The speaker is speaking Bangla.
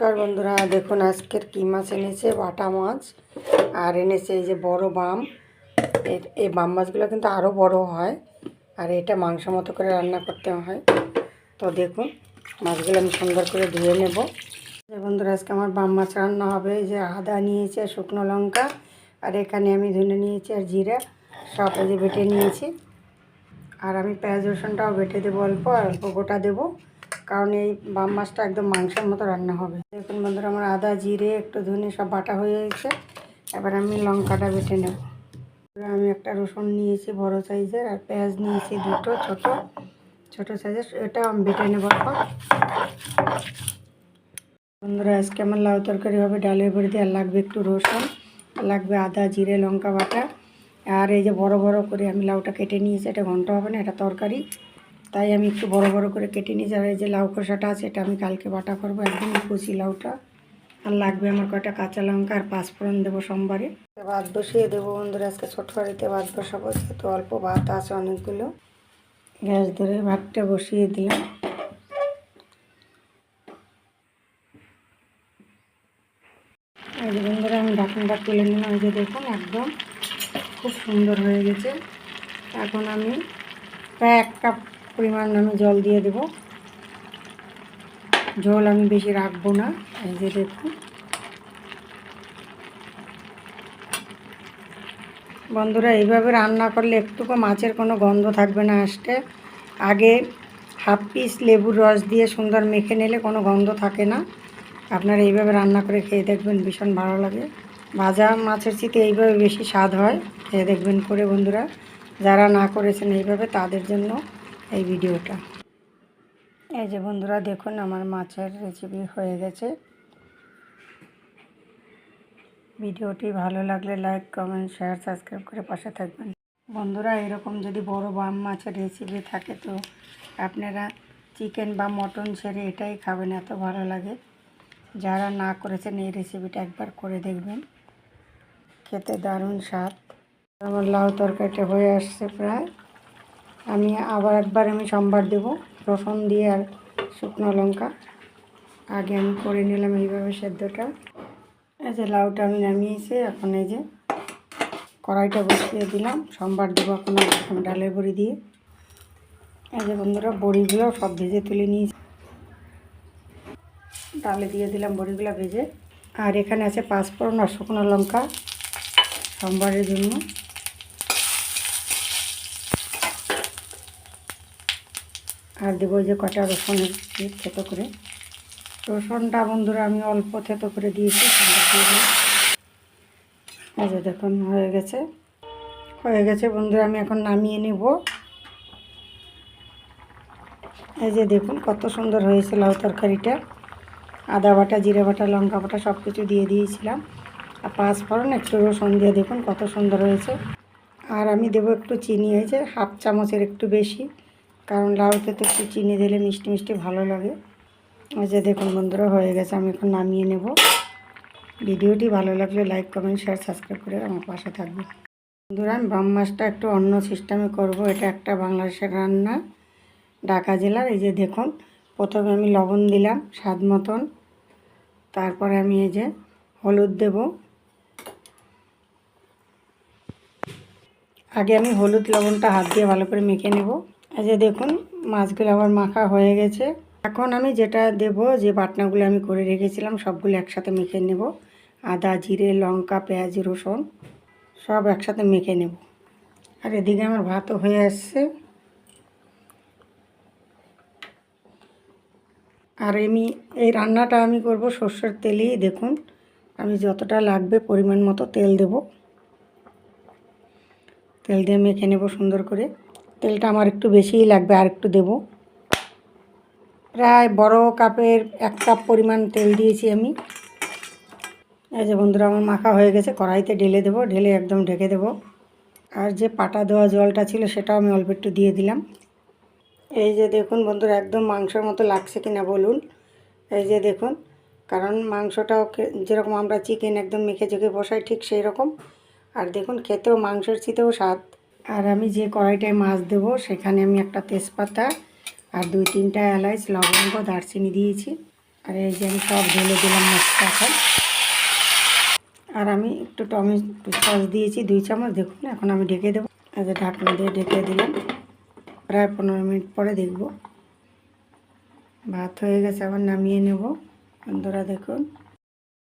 নমস্কার বন্ধুরা, দেখুন আজকের কী মাছ এনেছে? বাটা মাছ। আর এনেছে এই যে বড় বাম। এই বাম মাছগুলো কিন্তু আরও বড় হয়। আর এটা মাংস মতো করে রান্না করতে হয়। তো দেখুন, মাছগুলো আমি সুন্দর করে ধুয়ে নেব। বন্ধুরা, আজকে আমার বাম মাছ রান্না হবে। এই যে আদা নিয়েছে শুকনো লঙ্কা। আর এখানে আমি ধুনে নিয়েছি আর জিরা। সব এই যে বেটে নিয়েছি। আর আমি পেঁয়াজ রসুনটাও বেটে দেবো অল্প অল্প গোটা দেবো। কারণ এই বাম মাছটা একদম মাংসের মতো রান্না হবে। দেখুন বন্ধুরা, আমার আদা, জিরে, একটু ধনে, সব বাটা হয়ে গেছে। এবার আমি লঙ্কাটা বেটে নেব। আমি একটা রসুন নিয়েছি বড় সাইজের আর পেঁয়াজ নিয়েছি দুটো, ছোট ছোট সাইজের। এটা আমি বেটে নেব বন্ধুরা, আজকে আমার লাউ তরকারি হবে, ডালের বড়ি দিয়ে লাগবে একটু রসুন লাগবে আদা, জিরে, লঙ্কা বাটা। আর এই যে বড় বড় করে আমি লাউটা কেটে নিয়েছি, এটা ঘন্ট হবে না, এটা তরকারি। তাই আমি একটু বড় বড় করে কেটে নিয়ে এই যে লাউ খোসাটা আছে, এটা আমি কালকে বাটা করব, একদম কুচি লাউটা। আর লাগবে আমার কটা কাঁচা লঙ্কা আর পাঁচফোড়ন দেবো সোমবারে। ভাত বসিয়ে দেবো বন্ধুরা, আজকে ছোট বাড়িতে ভাত বসাবো তো অল্প ভাত আছে অনেকগুলো। গ্যাস ধরে ভাতটা বসিয়ে দিলাম। এই বন্ধুরা, আমি ঢাকনটা তুলে নিলাম যে দেখুন একদম খুব সুন্দর হয়ে গেছে। এখন আমি প্রায় এক কাপ পরিমাণ আমি জল দিয়ে দেব। জল আমি বেশি রাখব না, এই যে দেখুন। বন্ধুরা, এইভাবে রান্না করলে একটুকু মাছের কোনো গন্ধ থাকবে না আসতে আগে হাফ পিস লেবুর রস দিয়ে সুন্দর মেখে নিলে কোনো গন্ধ থাকে না। আপনারা এইভাবে রান্না করে খেয়ে দেখবেন, ভীষণ ভালো লাগে। ভাজা মাছের চিতে এইভাবে বেশি স্বাদ হয়, খেয়ে দেখবেন করে বন্ধুরা। যারা না করেছেন এইভাবে, তাদের জন্য এই ভিডিওটা। এই যে বন্ধুরা, দেখুন আমার মাছের রেসিপি হয়ে গেছে। ভিডিওটি ভালো লাগলে লাইক কমেন্ট শেয়ার সাবস্ক্রাইব করে পাশে থাকবেন। বন্ধুরা, এরকম যদি বড় বাম মাছের রেসিপি থাকে তো আপনারা চিকেন বা মটন ছেড়ে এটাই খাবেন, এত ভালো লাগে। যারা না করেছেন এই রেসিপিটা একবার করে দেখবেন। খেতে দারুণ স্বাদ। আমার লাউ তরকারিটা হয়ে আসছে প্রায়। আমি আবার একবার আমি সম্বার দেব। রসুন দিয়ে আর শুকনো লঙ্কা। আগে আমি করে নিলাম এইভাবে সেদ্ধটা। এই যে লাউটা আমি নামিয়েছি, এখন এই যে কড়াইটা বসিয়ে দিলাম। সম্বার দেবো এখন এখন ডালের বড়ি দিয়ে। এই যে বন্ধুরা, বড়িগুলো সব ভেজে তুলে নিয়েছি। ডালে দিয়ে দিলাম বড়িগুলো ভেজে। আর এখানে আছে পাঁচফোড়ন আর শুকনো লঙ্কা সোমবারের জন্য। আর দেবো যে কটা রসুনের থেতো করে। রসুনটা বন্ধুরা আমি অল্প থেতো করে দিয়েছি। এই যে দেখুন, হয়ে গেছে। হয়ে গেছে বন্ধুরা, আমি এখন নামিয়ে নেব। এই যে দেখুন, কত সুন্দর হয়েছে লাউ তরকারিটা। আদা বাটা, জিরে বাটা, লঙ্কা বাটা সব কিছু দিয়ে দিয়েছিলাম। আর পাঁচফোড়ন একটু রসুন দিয়ে দেখুন কত সুন্দর হয়েছে। আর আমি দেবো একটু চিনি হয়েছে হাফ চামচের একটু বেশি। কারণ লাউতে তো একটু চিনি দিলে মিষ্টি মিষ্টি ভালো লাগে। ওই যে দেখুন বন্ধুরা, হয়ে গেছে, আমি এখন নামিয়ে নেব। ভিডিওটি ভালো লাগলে লাইক কমেন্ট শেয়ার সাবস্ক্রাইব করে আমার পাশে থাকবে। বন্ধুরা, আমি বাম মাছটা একটু অন্য সিস্টেমে করব। এটা একটা বাংলাদেশের রান্না, ঢাকা জেলার। এই যে দেখুন, প্রথমে আমি লবণ দিলাম স্বাদ মতন। তারপরে আমি এই যে হলুদ দেব। আগে আমি হলুদ লবণটা হাত দিয়ে ভালো করে মেখে নেব। এই যে দেখুন, মাছগুলো আবার মাখা হয়ে গেছে। এখন আমি যেটা দেব, যে বাটনাগুলো আমি করে রেখেছিলাম, সবগুলো একসাথে মেখে নেব। আদা, জিরে, লঙ্কা, পেঁয়াজ, রসুন, সব একসাথে মেখে নেব। আর এদিকে আমার ভাতও হয়ে আসছে। আর আমি, এই রান্নাটা আমি করব সর্ষের তেলেই। দেখুন, আমি যতটা লাগবে পরিমাণ মতো তেল দেব। তেল দিয়ে মেখে নেব সুন্দর করে। তেলটা আমার একটু বেশিই লাগবে, আর একটু দেব। প্রায় বড় কাপের এক কাপ পরিমাণ তেল দিয়েছি আমি। এই যে বন্ধুরা, আমার মাখা হয়ে গেছে, কড়াইতে ঢেলে দেবো, ঢেলে একদম ঢেকে দেবো। আর যে পাটা দেওয়া জলটা ছিল, সেটাও আমি অল্প একটু দিয়ে দিলাম। এই যে দেখুন বন্ধুরা, একদম মাংসের মতো লাগছে কিনা বলুন। এই যে দেখুন, কারণ মাংসটাও যেরকম আমরা চিকেন একদম মেখে চেখে বসাই, ঠিক সেই রকম আর দেখুন, খেতেও, মাংসের চিতেও স্বাদ। আর আমি যে কড়াইটায় মাছ দেবো, সেখানে আমি একটা তেজপাতা আর দুই তিনটা এলাচ, লবঙ্গ, দারচিনি দিয়েছি। আর এই যে আমি সব ঢেলে দিলাম মাছটা এখন আর আমি একটু টমেটো সস দিয়েছি, দুই চামচ। দেখুন, এখন আমি ঢেকে দেবো। যে ঢাকনা দিয়ে ঢেকে দিলাম। প্রায় পনেরো মিনিট পরে দেখব। ভাত হয়ে গেছে, আবার নামিয়ে নেব। বন্ধুরা, দেখুন।